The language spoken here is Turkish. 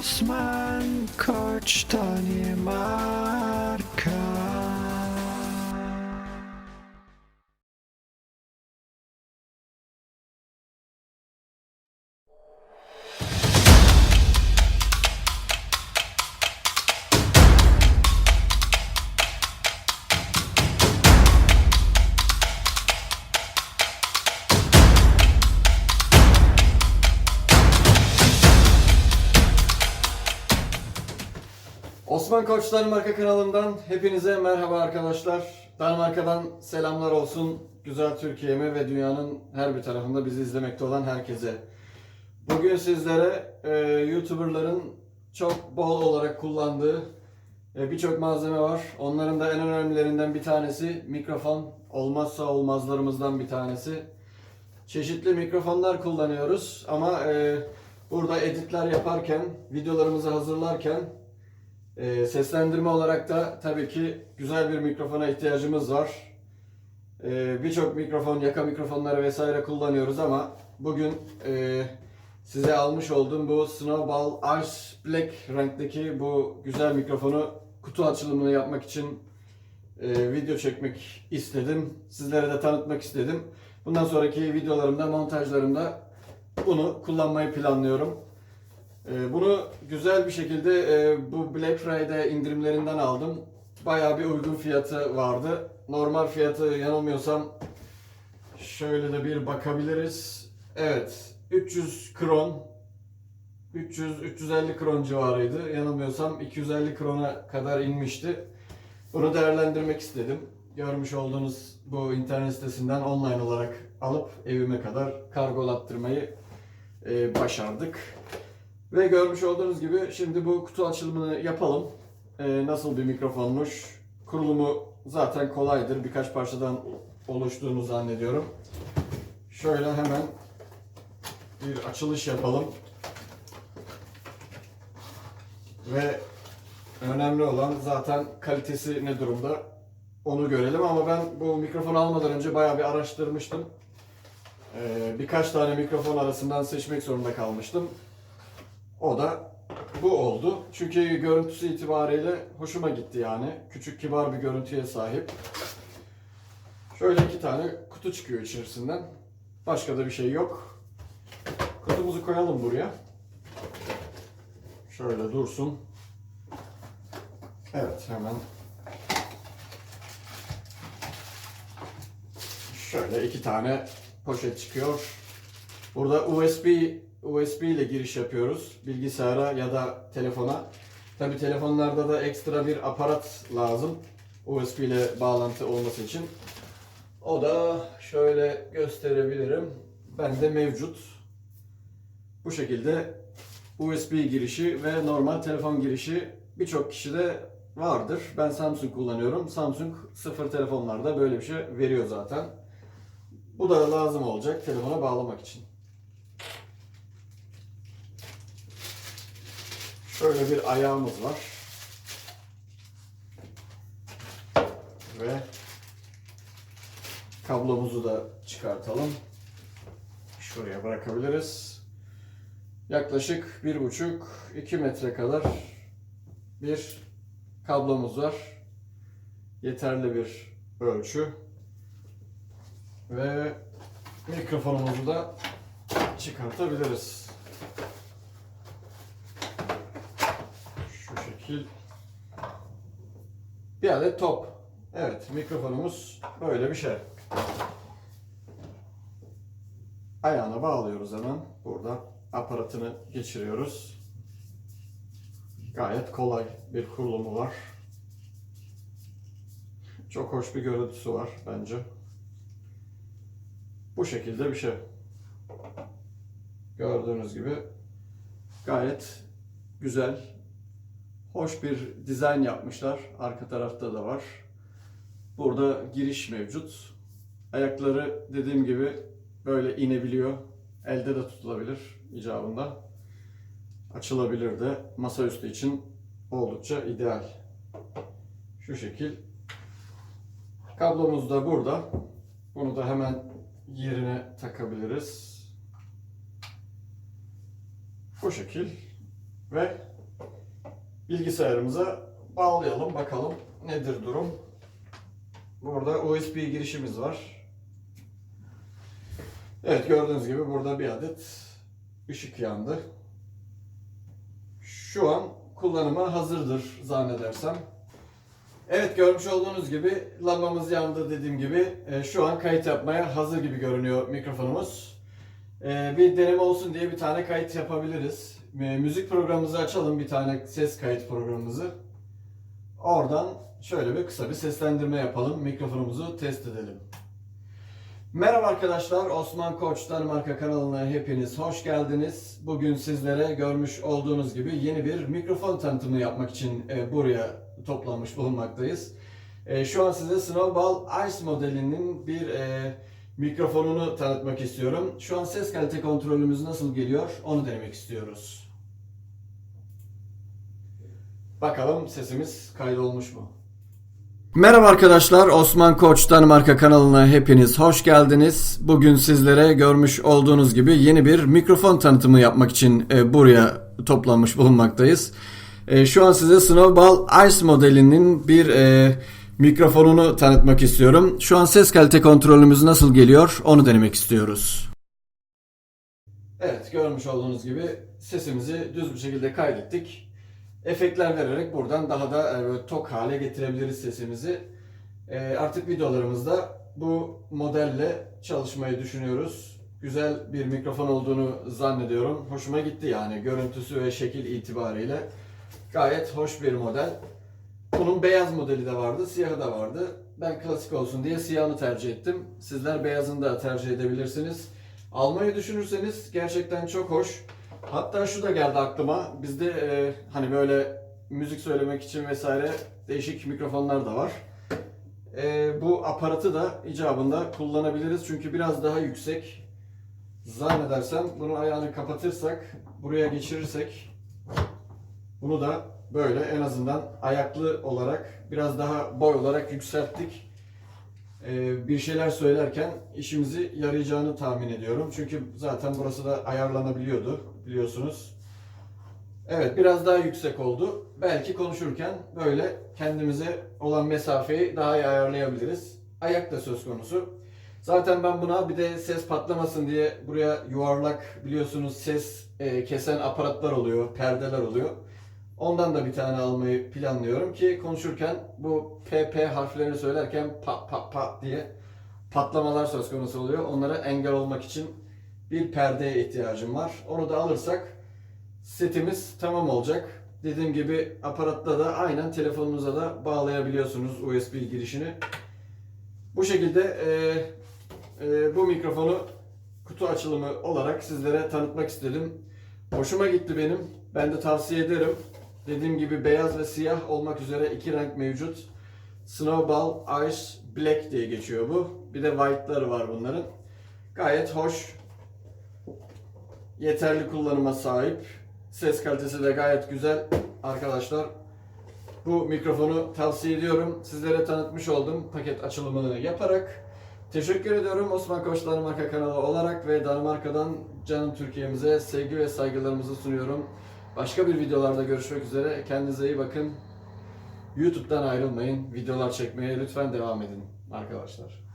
Osman Koç Danimarka Osman Koç Danimarka kanalından hepinize merhaba arkadaşlar. Danimarka'dan selamlar olsun güzel Türkiye'me ve dünyanın her bir tarafında bizi izlemekte olan herkese. Bugün sizlere e, YouTuber'ların çok bol olarak kullandığı e, birçok malzeme var. Onların da en önemlilerinden bir tanesi mikrofon. Olmazsa olmazlarımızdan bir tanesi. Çeşitli mikrofonlar kullanıyoruz ama e, burada editler yaparken, videolarımızı hazırlarken ee, seslendirme olarak da tabii ki güzel bir mikrofona ihtiyacımız var. Ee, Birçok mikrofon, yaka mikrofonları vesaire kullanıyoruz ama bugün e, size almış olduğum bu Snowball Ice Black renkteki bu güzel mikrofonu kutu açılımını yapmak için e, video çekmek istedim. Sizlere de tanıtmak istedim. Bundan sonraki videolarımda, montajlarımda bunu kullanmayı planlıyorum. Ee, Bunu güzel bir şekilde e, bu Black Friday indirimlerinden aldım. Bayağı bir uygun fiyatı vardı. Normal fiyatı yanılmıyorsam şöyle de bir bakabiliriz. Evet, 300 kron 300-350 kron civarıydı. Yanılmıyorsam 250 krona kadar inmişti. Bunu değerlendirmek istedim. Görmüş olduğunuz bu internet sitesinden online olarak alıp evime kadar kargolattırmayı e, başardık. Ve görmüş olduğunuz gibi şimdi bu kutu açılımını yapalım. Ee, nasıl bir mikrofonmuş? Kurulumu zaten kolaydır. Birkaç parçadan oluştuğunu zannediyorum. Şöyle hemen bir açılış yapalım. Ve önemli olan zaten kalitesi ne durumda onu görelim ama ben bu mikrofonu almadan önce bayağı bir araştırmıştım. Ee, birkaç tane mikrofon arasından seçmek zorunda kalmıştım. O da bu oldu. Çünkü görüntüsü itibariyle hoşuma gitti yani. Küçük kibar bir görüntüye sahip. Şöyle iki tane kutu çıkıyor içerisinden. Başka da bir şey yok. Kutumuzu koyalım buraya. Şöyle dursun. Evet hemen. Şöyle iki tane poşet çıkıyor. Burada USB USB ile giriş yapıyoruz bilgisayara ya da telefona. Tabi telefonlarda da ekstra bir aparat lazım USB ile bağlantı olması için. O da şöyle gösterebilirim. Bende mevcut. Bu şekilde USB girişi ve normal telefon girişi birçok kişide vardır. Ben Samsung kullanıyorum. Samsung sıfır telefonlarda böyle bir şey veriyor zaten. Bu da lazım olacak telefona bağlamak için. Şöyle bir ayağımız var. Ve kablomuzu da çıkartalım. Şuraya bırakabiliriz. Yaklaşık bir buçuk iki metre kadar bir kablomuz var. Yeterli bir ölçü. Ve mikrofonumuzu da çıkartabiliriz. Şekil. Bir adet top. Evet, mikrofonumuz böyle bir şey. Ayağına bağlıyoruz hemen. Burada aparatını geçiriyoruz. Gayet kolay bir kurulumu var. Çok hoş bir görüntüsü var bence. Bu şekilde bir şey. Gördüğünüz gibi gayet güzel, hoş bir dizayn yapmışlar. Arka tarafta da var. Burada giriş mevcut. Ayakları dediğim gibi böyle inebiliyor. Elde de tutulabilir icabında. Açılabilir de masaüstü için oldukça ideal. Şu şekil. Kablomuz da burada. Bunu da hemen yerine takabiliriz. Bu şekil. Ve bilgisayarımıza bağlayalım bakalım nedir durum. Burada USB girişimiz var. Evet gördüğünüz gibi burada bir adet ışık yandı. Şu an kullanıma hazırdır zannedersem. Evet görmüş olduğunuz gibi lambamız yandı dediğim gibi e, şu an kayıt yapmaya hazır gibi görünüyor mikrofonumuz. E, bir deneme olsun diye bir tane kayıt yapabiliriz. E, müzik programımızı açalım bir tane ses kayıt programımızı. Oradan şöyle bir kısa bir seslendirme yapalım. Mikrofonumuzu test edelim. Merhaba arkadaşlar, Osman Koç Danimarka kanalına hepiniz hoş geldiniz. Bugün sizlere görmüş olduğunuz gibi yeni bir mikrofon tanıtımı yapmak için e, buraya toplanmış bulunmaktayız. E, şu an size Snowball Ice modelinin bir e, mikrofonunu tanıtmak istiyorum. Şu an ses kalite kontrolümüz nasıl geliyor onu denemek istiyoruz. Bakalım sesimiz kaydolmuş mu? Merhaba arkadaşlar, Osman Koç Danimarka kanalına hepiniz hoş geldiniz. Bugün sizlere görmüş olduğunuz gibi yeni bir mikrofon tanıtımı yapmak için e, buraya toplanmış bulunmaktayız. E, şu an size Snowball Ice modelinin bir e, mikrofonunu tanıtmak istiyorum. Şu an ses kalite kontrolümüz nasıl geliyor onu denemek istiyoruz. Evet, görmüş olduğunuz gibi sesimizi düz bir şekilde kaydettik efektler vererek buradan daha da e, böyle tok hale getirebiliriz sesimizi. E, artık videolarımızda bu modelle çalışmayı düşünüyoruz. Güzel bir mikrofon olduğunu zannediyorum. Hoşuma gitti yani görüntüsü ve şekil itibariyle. Gayet hoş bir model. Bunun beyaz modeli de vardı, siyahı da vardı. Ben klasik olsun diye siyahını tercih ettim. Sizler beyazını da tercih edebilirsiniz. Almayı düşünürseniz gerçekten çok hoş. Hatta şu da geldi aklıma. Bizde e, hani böyle müzik söylemek için vesaire değişik mikrofonlar da var. E, bu aparatı da icabında kullanabiliriz çünkü biraz daha yüksek. Zannedersem bunu ayağını kapatırsak, buraya geçirirsek bunu da böyle en azından ayaklı olarak biraz daha boy olarak yükselttik. E, bir şeyler söylerken işimizi yarayacağını tahmin ediyorum. Çünkü zaten burası da ayarlanabiliyordu biliyorsunuz. Evet biraz daha yüksek oldu. Belki konuşurken böyle kendimize olan mesafeyi daha iyi ayarlayabiliriz. Ayak da söz konusu. Zaten ben buna bir de ses patlamasın diye buraya yuvarlak biliyorsunuz ses e, kesen aparatlar oluyor, perdeler oluyor. Ondan da bir tane almayı planlıyorum ki konuşurken bu PP harflerini söylerken pa pa pa diye patlamalar söz konusu oluyor. Onlara engel olmak için bir perdeye ihtiyacım var. Onu da alırsak setimiz tamam olacak. Dediğim gibi aparatta da aynen telefonunuza da bağlayabiliyorsunuz USB girişini. Bu şekilde e, e, bu mikrofonu kutu açılımı olarak sizlere tanıtmak istedim. Hoşuma gitti benim. Ben de tavsiye ederim. Dediğim gibi beyaz ve siyah olmak üzere iki renk mevcut. Snowball Ice Black diye geçiyor bu. Bir de white'ları var bunların. Gayet hoş. Yeterli kullanıma sahip. Ses kalitesi de gayet güzel arkadaşlar. Bu mikrofonu tavsiye ediyorum. Sizlere tanıtmış oldum paket açılımını yaparak. Teşekkür ediyorum Osman Koç Danimarka kanalı olarak ve Danimarka'dan canım Türkiye'mize sevgi ve saygılarımızı sunuyorum. Başka bir videolarda görüşmek üzere. Kendinize iyi bakın. YouTube'dan ayrılmayın. Videolar çekmeye lütfen devam edin arkadaşlar.